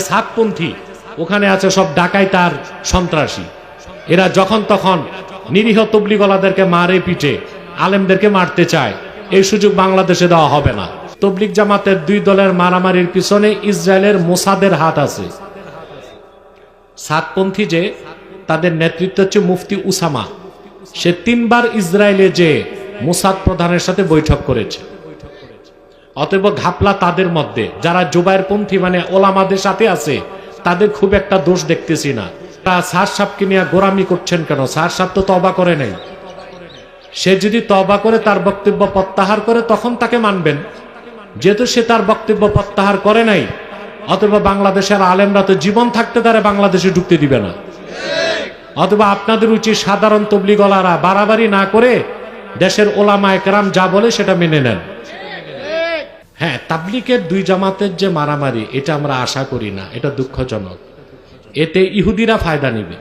সাতপন্থী, ওখানে আছে সব ডাকাই তার সন্ত্রাসী। এরা যখন তখন নিরীহ তবলিগলাদেরকে মারে পিটে, আলেমদেরকে মারতে চায়। এই সুযোগ বাংলাদেশে দেওয়া হবে না। তবলিগ জামাতের দুই দলের মারামারির পিছনে ইসরায়েলের মোসাদের হাত আছে। সাতপন্থী যে, তাদের নেতৃত্ব হচ্ছে মুফতি উসামা। সে তিনবার ইসরায়েলে যে মোসাদ প্রধানের সাথে বৈঠক করেছে। অতএব ঘাপলা তাদের মধ্যে। যারা জুবাইর পন্থী মানে ওলামাদের সাথে আছে, তাদের খুব একটা দোষ দেখতেছি না। তা সার সাপকে নিয়ে গোরামি করছেন কেন? সার সাপ তো তবা করে নেই। সে যদি তবা করে, তার বক্তব্য প্রত্যাহার করে, তখন তাকে মানবেন। যেহেতু সে তার বক্তব্য প্রত্যাহার করে নাই অথবা বাংলাদেশের আলেমরা তো জীবন থাকতে তারা বাংলাদেশে ঢুকতে দিবে না। অথবা আপনাদের উচিত সাধারণ তবলিগলারা বাড়াবাড়ি না করে দেশের ওলামা একরাম যা বলে সেটা মেনে নেন। হ্যাঁ তাবলিকের দুই জামাতের যে মারামারি, এটা আমরা আশা করি না, এটা দুঃখজনক। এতে ইহুদিরা ফায়দা নিবে।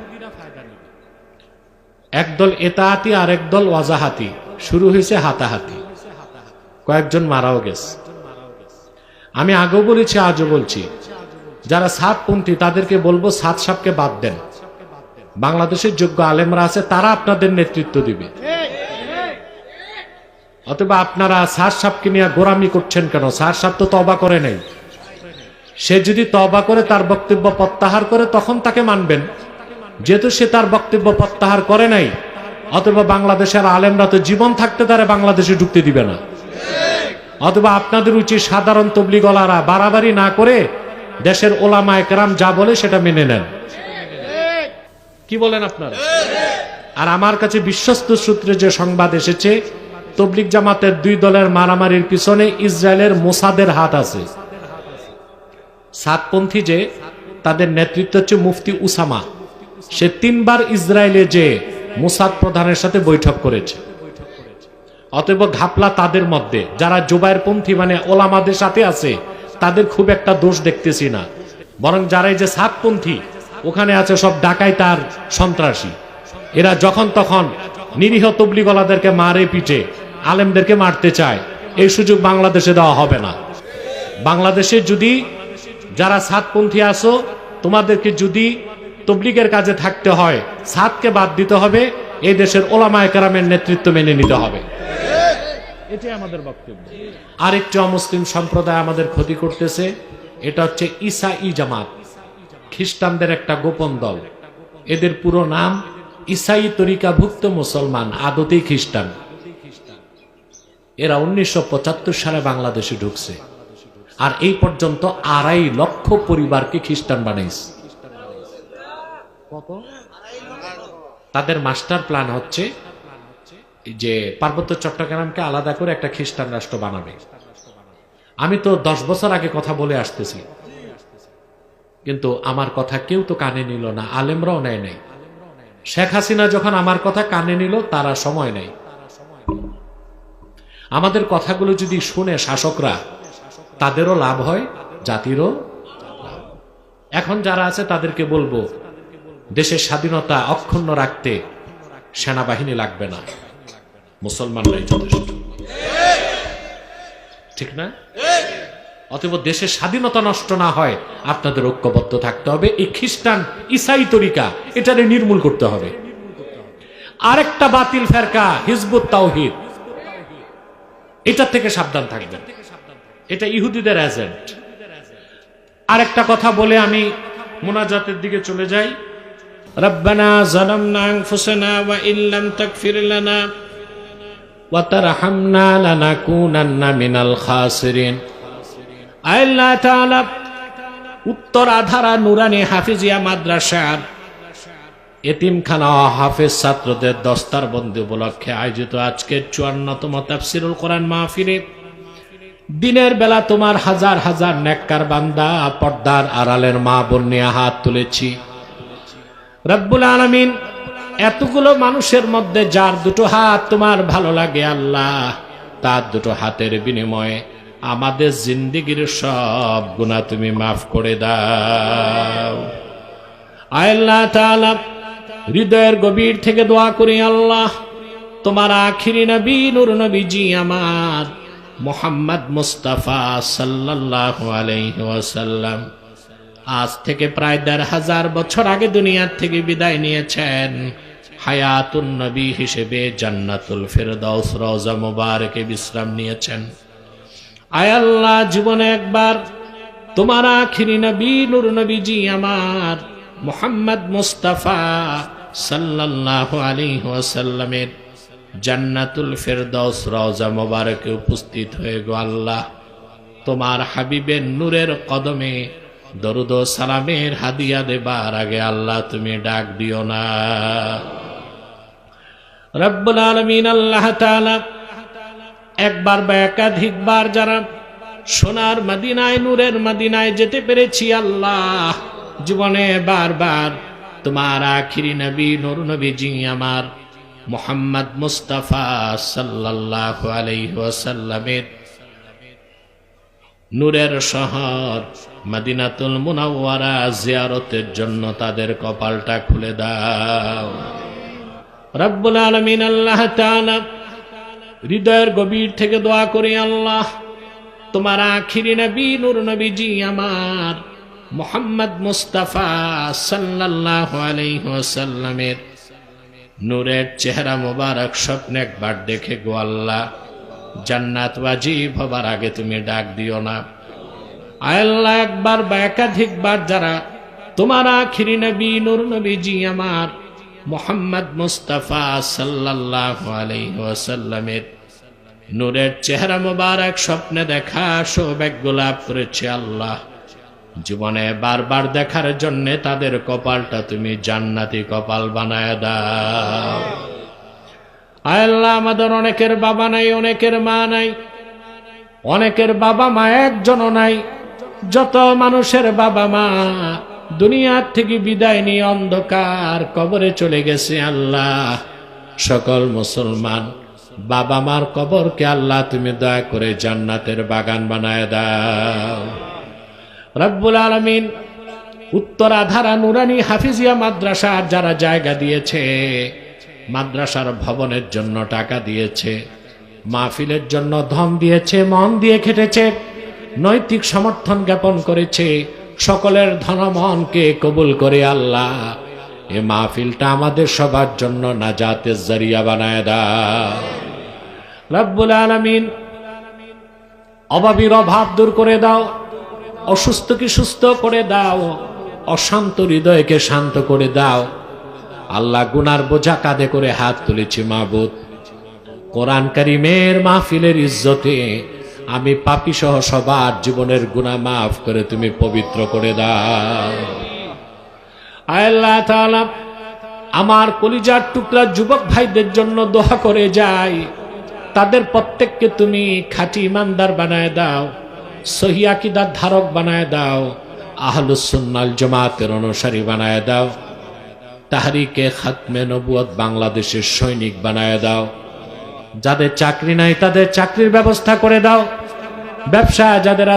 একদল এতাহাতি আর একদল ওয়াজাহাতি। শুরু হয়েছে হাতাহাতি। কয়েকজন মারাও গেছে। আমি আগেও বলেছি, আজও বলছি, যারা সাতপন্থী, তাদেরকে বলব সাত সাপকে বাদ দেন। বাংলাদেশের যোগ্য আলেমরা আছে, তারা আপনাদের নেতৃত্ব দিবে। অথবা আপনারা সার সাপকে নিয়ে গোরামি করছেন কেন? সার সাপ তো তবা করে নেই। সে যদি তবা করে, তার বক্তব্য প্রত্যাহার করে, তখন তাকে মানবেন। যেহেতু সে তার বক্তব্য প্রত্যাহার করে নাই, অথবা বাংলাদেশের আলেমরা তো জীবন থাকতে তারা বাংলাদেশে ঢুকতে দিবে না। অথবা আপনাদের উচিত সাধারণ তবলিগলারা বাড়াবাড়ি না করে দেশের ওলামা একরাম যা বলে সেটা মেনে নেন। কি বলেন আপনারা? আর আমার কাছে বিশ্বস্ত সূত্রে যে সংবাদ এসেছে তবলিক জামাতের দুই দলের মারামারির পিছনে ইসরায়েলের মোসাদের হাত আছে। সাতপন্থী যে, তাদের নেতৃত্ব হচ্ছে মুফতি উসামা। সে তিনবার ইসরায়েলে যে মোসাদ প্রধানের সাথে বৈঠক করেছে। অতএব ঘাপলা তাদের মধ্যে। যারা জুবাইর পন্থী মানে ওলামাদের সাথে আছে, তাদের খুব একটা দোষ দেখতেছি না। বরং যারা এই যে সাতপন্থী, ওখানে আছে সব ডাকাই তার সন্ত্রাসী। এরা যখন তখন নিরীহ তবলিগলাদেরকে মারে পিটে। আলেমদেরকে মারতে চায়, এই সুযোগ বাংলাদেশে দেওয়া হবে না। বাংলাদেশে যদি যারা সাতপন্থী আসো তোমাদেরকে যদি তবলিগের কাজে থাকতে হয়, সাতকে বাদ দিতে হবে, এই দেশের ওলামায় কারামের নেতৃত্ব মেনে নিতে হবে। এটাই আমাদের বক্তব্য। আরেকটি অমুসলিম সম্প্রদায় আমাদের ক্ষতি করতেছে, এটা হচ্ছে ইসা ই জামাত, খ্রিস্টানদের একটা গোপন দল। এদের পুরো নাম ইসাই তরিকাভুক্ত মুসলমান, আদতেই খ্রিস্টান। এরা উনিশশো পঁচাত্তর সালে বাংলাদেশে ঢুকছে। আর এই পর্যন্ত আড়াই লক্ষ পরিবারকে খ্রিস্টান বানাইছে। তাদের মাস্টার প্ল্যান হচ্ছে যে পার্বত্য চট্টগ্রামকে আলাদা করে একটা খ্রিস্টান রাষ্ট্র বানাবে। আমি তো দশ বছর আগে কথা বলে আসতেছি। কিন্তু আমার কথা কেউ তো কানে নিল না, আলেমরাও নেয় নাই। শেখ হাসিনা যখন আমার কথা কানে নিল, তারা সময় নেই আমাদের কথাগুলো যদি শুনে শাসকরা, তাদেরও লাভ হয়, জাতিরও এখন যারা আছে, তাদেরকে বলব, দেশের স্বাধীনতা অক্ষুণ্ণ রাখতে সেনাবাহিনী লাগবে না। মুসলমানরাই যথেষ্ট। ঠিক না? অতএব দেশের স্বাধীনতা নষ্ট না হয়, আপনাদের ঐক্যবদ্ধ থাকতে হবে। এই খ্রিস্টান ইসাই তরিকা, এটারে নির্মূল করতে হবে। আরেকটা বাতিল ফেরকা, হিজবুত তাওহিদ। এটার থেকে সাবধান থাকবেন। এটা ইহুদিদের এজেন্ট আরেকটা কথা বলে আমি মোনাজাতের দিকে চলে যাই। রব্বানা জালামনা আনফুসানা ওয়া ইল্লাম তাগফির লানা ওয়া তারহামনা লানাকুনান্না মিনাল খাসিরিন। আল্লাহ তাআলা উত্তর আধারা নুরানি হাফিজিয়া মাদ্রাসা এতিমখানা হাফেজ ছাত্রদের দস্তার বন্দি উপলক্ষে আয়োজিত আজকের চুয়ান্নতম তাফসিরুল কোরআন মাহফিলে। দিনের বেলা তোমার হাজার হাজার নেককার বান্দা পর্দার আড়ালের মা বোন নিয়ে হাত তুলেছি। রব্বুল আলমিন, এতগুলো মানুষের মধ্যে যার দুটো হাত তোমার ভালো লাগে আল্লাহ, তার দুটো হাতের বিনিময়ে আমাদের জিন্দিগির সব গুণা তুমি মাফ করে দাও। আল্লাহ তাআলা হৃদয়ের গভীর থেকে দোয়া করি আল্লাহ, তোমার আখিরি নবী, নূর নবীজি আমার মোহাম্মদ মুস্তাফা সাল্লাল্লাহু আলাইহি ওয়াসাল্লাম। আজ থেকে প্রায় দেড় হাজার বছর আগে দুনিয়ার থেকে বিদায় নিয়েছেন হায়াতুন নবী হিসেবে জান্নাতুল ফেরদাউস রওজা মুবারকে বিশ্রাম নিয়েছেন। আয় আল্লাহ, জীবনে একবার তোমার আখিরি নবী, নূর নবীজি আমার মোহাম্মদ মুস্তাফা সাল্লাল্লাহু আলী ওয়াসাল্লামের জান্নাতুল ফেরদাউস রওজা মোবারকে উপস্থিত হয়ে গো আল্লাহ, তোমার হাবিবের নূরের কদমে দরুদ সালামের হাদিয়া দেবার আগে আল্লাহ তুমি ডাক দিও না। রব্বুল আলমিন আল্লাহ একবার বা একাধিকবার যারা সোনার মদিনায়, নূরের মদিনায় যেতে পেরেছি আল্লাহ জীবনে বারবার তোমার আখিরি নবী, নূর নবীজি আমার মোহাম্মদ মুস্তাফা সাল্লাল্লাহু আলাইহি ওয়াসাল্লামের নূরের শহর মদিনাতুল মুনাওয়ারা জিয়ারতের জন্য তাদের কপালটা খুলে দাও। রব্বুল আলমিন আল্লাহ হৃদয়ের গভীর থেকে দোয়া করি, আল্লাহ তোমার আখিরি নবী, নূর নবীজি আমার মোহাম্মদ মুস্তাফা সাল্লাল্লাহু আলাইহি নূরের চেহারা মোবারক স্বপ্নে একবার দেখে গো আল্লাহ, জান্নাত ওয়াজিব হবার আগে তুমি ডাক দিও না। আল্লাহ, একবার বা একাধিকবার যারা তোমার আখিরি নবী, নূর নবীজি আমার মোহাম্মদ মুস্তাফা সাল্লাল্লাহু আলাইহি ওয়াসাল্লামের নূরের চেহারা মোবারক স্বপ্নে দেখা সৌভাগ্য লাভ করেছে আল্লাহ। জীবনে বারবার দেখার জন্য তাদের কপালটা তুমি জান্নাতি কপাল বানায় দাও। আয় আল্লাহ, আমাদের অনেকের বাবা নাই, অনেকের মা নাই, অনেকের বাবা মা একজনও নাই। যত মানুষের বাবা মা দুনিয়ার থেকে বিদায় নিয়ে অন্ধকার কবরে চলে গেছে আল্লাহ। সকল মুসলমান বাবা মার কবরকে আল্লাহ তুমি দয়া করে জান্নাতের বাগান বানায় দাও। রব্বুল আলমিন উত্তরাধারা নুরানি হাফিজিয়া মাদ্রাসার যারা জায়গা দিয়েছে, মাদ্রাসার ভবনের জন্য টাকা দিয়েছে, মাহফিলের জন্য ধন দিয়েছে, মন দিয়ে খেটেছে, নৈতিক সমর্থন জ্ঞাপন করেছে, সকলের ধনমনকে কবুল করে আল্লাহ, এ মাহফিলটা আমাদের সবার জন্য নাজাতের জরিয়া বানায় দা রব্বুল আলমিন অভাবীর অভাব দূর করে দাও। অসুস্থকে সুস্থ করে দাও, অশান্ত হৃদয়কে শান্ত করে দাও। আল্লাহ গুনার বোঝা কাঁধে করে হাত তুলেছি মাহবুদ কোরআন কারিমের মাহফিলের ইজ্জতে আমি পাপি সহ সবার জীবনের গুনাহ মাফ করে তুমি পবিত্র করে দাও। আল্লাহ আমার কলিজার টুকরা যুবক ভাইদের জন্য দোয়া করে যাই। তাদের প্রত্যেককে তুমি খাঁটি ইমানদার বানায় দাও। সহিয়াকিদার ধারক বানায় দাও আহলুসুন্নাল জমাতের অনুসারী বানায় দাও, তাহারিকে খাতমে নবুয়ত বাংলাদেশের সৈনিক বানায় দাও, যাদের চাকরি নাই তাদের চাকরির ব্যবস্থা করে দাও ব্যবসা যাদের